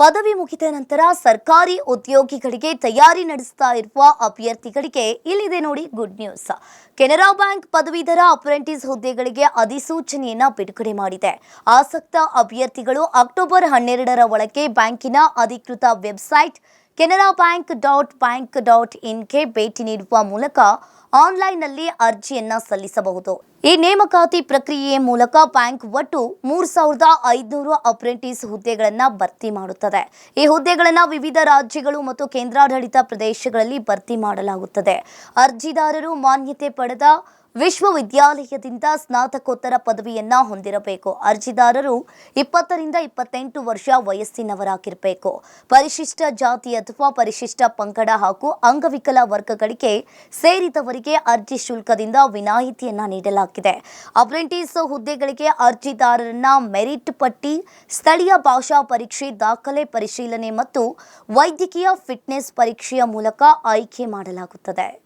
ಪದವಿ ಮುಗಿದ ನಂತರ ಸರ್ಕಾರಿ ಉದ್ಯೋಗಿಗಳಿಗೆ ತಯಾರಿ ನಡೆಸ್ತಾ ಇರುವ ಅಭ್ಯರ್ಥಿಗಳಿಗೆ ಇಲ್ಲಿದೆ ನೋಡಿ ಗುಡ್ ನ್ಯೂಸ್ ಕೆನರಾ ಬ್ಯಾಂಕ್ ಪದವೀಧರ ಅಪ್ರೆಂಟಿಸ್ ಹುದ್ದೆಗಳಿಗೆ ಅಧಿಸೂಚನೆಯನ್ನ ಬಿಡುಗಡೆ ಮಾಡಿದೆ. ಆಸಕ್ತ ಅಭ್ಯರ್ಥಿಗಳು ಅಕ್ಟೋಬರ್ ಹನ್ನೆರಡರ ಒಳಗೆ ಬ್ಯಾಂಕಿನ ಅಧಿಕೃತ website Canara bank dot bank dot ಇನ್ಗೆ ಭೇಟಿ ನೀಡುವ ಮೂಲಕ ಆನ್ಲೈನ್ನಲ್ಲಿ ಅರ್ಜಿಯನ್ನ ಸಲ್ಲಿಸಬಹುದು. ಈ ನೇಮಕಾತಿ ಪ್ರಕ್ರಿಯೆಯ ಮೂಲಕ ಬ್ಯಾಂಕ್ ಒಟ್ಟು ಮೂರು ಸಾವಿರದ ಐದುನೂರು ಅಪ್ರೆಂಟಿಸ್ ಹುದ್ದೆಗಳನ್ನು ಭರ್ತಿ ಮಾಡುತ್ತದೆ. ಈ ಹುದ್ದೆಗಳನ್ನು ವಿವಿಧ ರಾಜ್ಯಗಳು ಮತ್ತು ಕೇಂದ್ರಾಡಳಿತ ಪ್ರದೇಶಗಳಲ್ಲಿ ಭರ್ತಿ ಮಾಡಲಾಗುತ್ತದೆ. ಅರ್ಜಿದಾರರು ಮಾನ್ಯತೆ ಪಡೆದ ವಿಶ್ವವಿದ್ಯಾಲಯದಿಂದ ಸ್ನಾತಕೋತ್ತರ ಪದವಿಯನ್ನ ಹೊಂದಿರಬೇಕು. ಅರ್ಜಿದಾರರು ಇಪ್ಪತ್ತರಿಂದ ಇಪ್ಪತ್ತೆಂಟು ವರ್ಷ ವಯಸ್ಸಿನವರಾಗಿರಬೇಕು. ಪರಿಶಿಷ್ಟ ಜಾತಿ ಅಥವಾ ಪರಿಶಿಷ್ಟ ಪಂಗಡ ಹಾಗೂ ಅಂಗವಿಕಲ ವರ್ಗಗಳಿಗೆ ಸೇರಿದವರಿಗೆ ಅರ್ಜಿ ಶುಲ್ಕದಿಂದ ವಿನಾಯಿತಿಯನ್ನ ನೀಡಲಾಗಿದೆ. ಅಪ್ರೆಂಟಿಸ್ ಹುದ್ದೆಗಳಿಗೆ ಅರ್ಜಿದಾರರನ್ನ ಮೆರಿಟ್ ಪಟ್ಟಿ, ಸ್ಥಳೀಯ ಭಾಷಾ ಪರೀಕ್ಷೆ, ದಾಖಲೆ ಪರಿಶೀಲನೆ ಮತ್ತು ವೈದ್ಯಕೀಯ ಫಿಟ್ನೆಸ್ ಪರೀಕ್ಷೆಯ ಮೂಲಕ ಆಯ್ಕೆ ಮಾಡಲಾಗುತ್ತದೆ.